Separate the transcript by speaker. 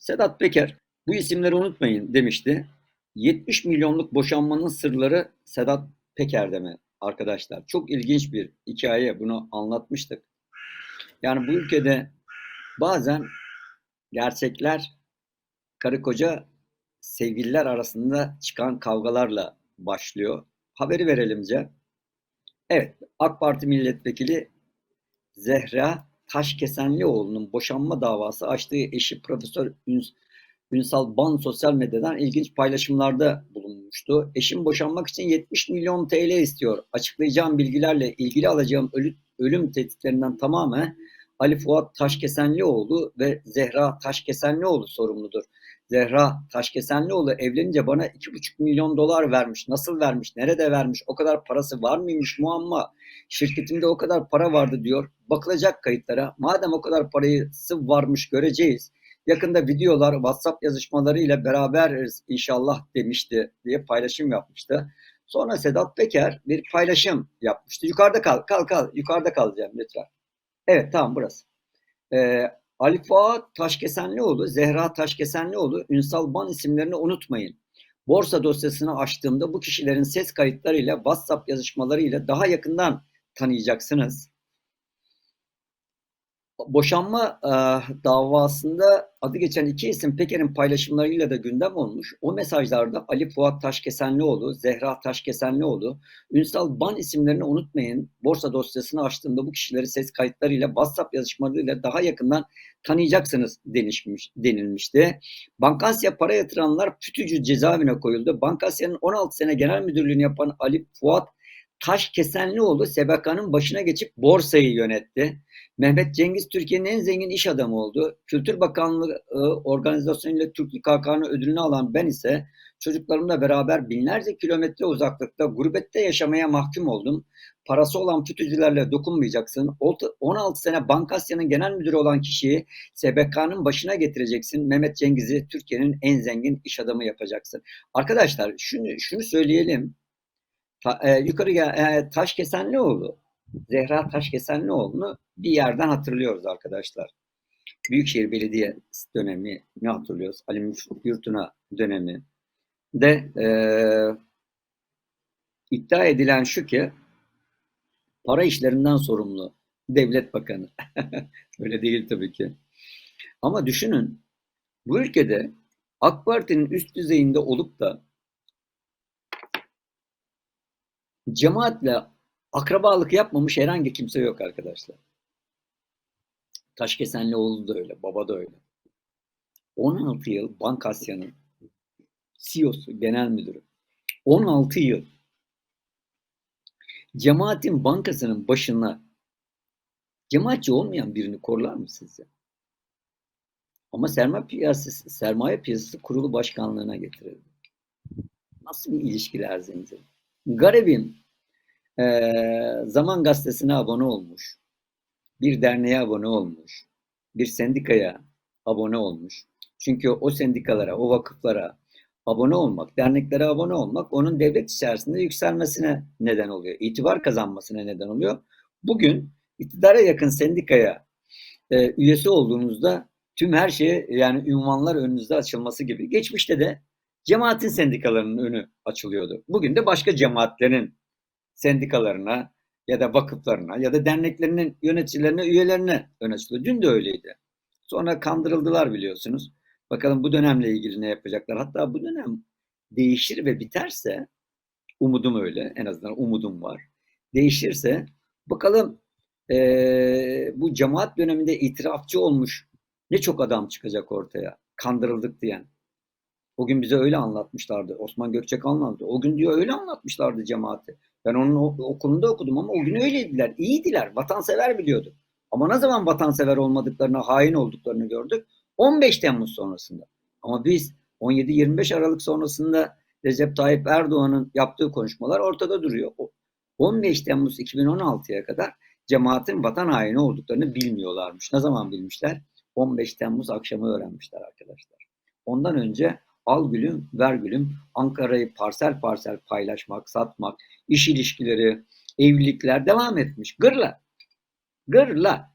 Speaker 1: Sedat Peker bu isimleri unutmayın demişti. 70 milyonluk boşanmanın sırları Sedat Peker'de mi arkadaşlar? Çok ilginç bir hikaye bunu anlatmıştık. Yani bu ülkede bazen gerçekler karı koca sevgililer arasında çıkan kavgalarla başlıyor. Haberi verelimce. Evet, AK Parti milletvekili Zehra Taşkesenlioğlu'nun boşanma davası açtığı eşi Profesör Üns Ünsal Ban sosyal medyadan ilginç paylaşımlarda bulunmuştu. Eşim boşanmak için 70 milyon TL istiyor. Açıklayacağım bilgilerle ilgili alacağım ölü, ölüm tehditlerinden tamamı Ali Fuat Taşkesenlioğlu ve Zehra Taşkesenlioğlu sorumludur. Zehra Taşkesenlioğlu evlenince bana 2,5 milyon dolar vermiş. Nasıl vermiş? Nerede vermiş? O kadar parası var mıymış muamma? Şirketimde o kadar para vardı diyor. Bakılacak kayıtlara. Madem o kadar parası varmış göreceğiz. Yakında videolar, WhatsApp yazışmalarıyla beraberiz inşallah demişti diye paylaşım yapmıştı. Sonra Sedat Peker bir paylaşım yapmıştı. Yukarıda kal, kal, kal. Yukarıda kalacağım lütfen. Evet tamam burası. Ee, Ali Fuat Taşkesenlioğlu, Zehra Taşkesenlioğlu, Ünsal Ban isimlerini unutmayın. Borsa dosyasını açtığımda bu kişilerin ses kayıtlarıyla, WhatsApp yazışmalarıyla daha yakından tanıyacaksınız. Boşanma e, davasında adı geçen iki isim Peker'in paylaşımlarıyla da gündem olmuş. O mesajlarda Ali Fuat Taşkesenlioğlu, Zehra Taşkesenlioğlu, Ünsal Ban isimlerini unutmayın. Borsa dosyasını açtığımda bu kişileri ses kayıtlarıyla, WhatsApp yazışmalarıyla daha yakından tanıyacaksınız denilmiş, denilmişti. Bankasya para yatıranlar FETÖ'cü cezaevine koyuldu. Bankasya'nın 16 sene genel müdürlüğünü yapan Ali Fuat Taşkesenlioğlu SBK'nın başına geçip borsayı yönetti. Mehmet Cengiz Türkiye'nin en zengin iş adamı oldu. Kültür Bakanlığı e, organizasyonuyla Türklük Hakanı ödülünü alan ben ise çocuklarımla beraber binlerce kilometre uzaklıkta gurbette yaşamaya mahkum oldum. Parası olan fütücülerle dokunmayacaksın. 16 sene Bankasya'nın genel müdürü olan kişiyi SBK'nın başına getireceksin. Mehmet Cengiz'i Türkiye'nin en zengin iş adamı yapacaksın. Arkadaşlar şunu, şunu söyleyelim. Ta, e, yukarı gel, e, Taşkesenlioğlu, Zehra Taşkesenlioğlu'nu bir yerden hatırlıyoruz arkadaşlar. Büyükşehir Belediye dönemi ne hatırlıyoruz? Ali Müfit Yurtuna dönemi de e, iddia edilen şu ki para işlerinden sorumlu devlet bakanı. Öyle değil tabii ki. Ama düşünün bu ülkede AK Parti'nin üst düzeyinde olup da cemaatle akrabalık yapmamış herhangi kimse yok arkadaşlar. Taşkesenlioğlu da öyle, baba da öyle. 16 yıl Bankasya'nın CEO'su, genel müdürü. 16 yıl. Cemaatin bankasının başına cemaatçi olmayan birini korlar mı sizce? Ama sermaye piyasası, sermaye piyasası kurulu başkanlığına getirildi. Nasıl bir ilişkiler zinciri? Garibim e, Zaman Gazetesi'ne abone olmuş. Bir derneğe abone olmuş. Bir sendikaya abone olmuş. Çünkü o sendikalara, o vakıflara abone olmak, derneklere abone olmak onun devlet içerisinde yükselmesine neden oluyor. İtibar kazanmasına neden oluyor. Bugün iktidara yakın sendikaya e, üyesi olduğunuzda tüm her şeye yani ünvanlar önünüzde açılması gibi. Geçmişte de cemaatin sendikalarının önü açılıyordu. Bugün de başka cemaatlerin sendikalarına ya da vakıflarına ya da derneklerinin yöneticilerine, üyelerine ön açılıyor. Dün de öyleydi. Sonra kandırıldılar biliyorsunuz. Bakalım bu dönemle ilgili ne yapacaklar. Hatta bu dönem değişir ve biterse umudum öyle. En azından umudum var. Değişirse bakalım ee, bu cemaat döneminde itirafçı olmuş ne çok adam çıkacak ortaya. Kandırıldık diyen. O gün bize öyle anlatmışlardı. Osman Gökçek anlattı. O gün diyor öyle anlatmışlardı cemaati. Ben onun okulunda okudum ama o gün öyleydiler. İyiydiler. Vatansever biliyordu. Ama ne zaman vatansever olmadıklarını, hain olduklarını gördük? 15 Temmuz sonrasında. Ama biz 17-25 Aralık sonrasında Recep Tayyip Erdoğan'ın yaptığı konuşmalar ortada duruyor. 15 Temmuz 2016'ya kadar cemaatin vatan haini olduklarını bilmiyorlarmış. Ne zaman bilmişler? 15 Temmuz akşamı öğrenmişler arkadaşlar. Ondan önce al gülüm, ver gülüm, Ankara'yı parsel parsel paylaşmak, satmak, iş ilişkileri, evlilikler devam etmiş. Gırla. Gırla.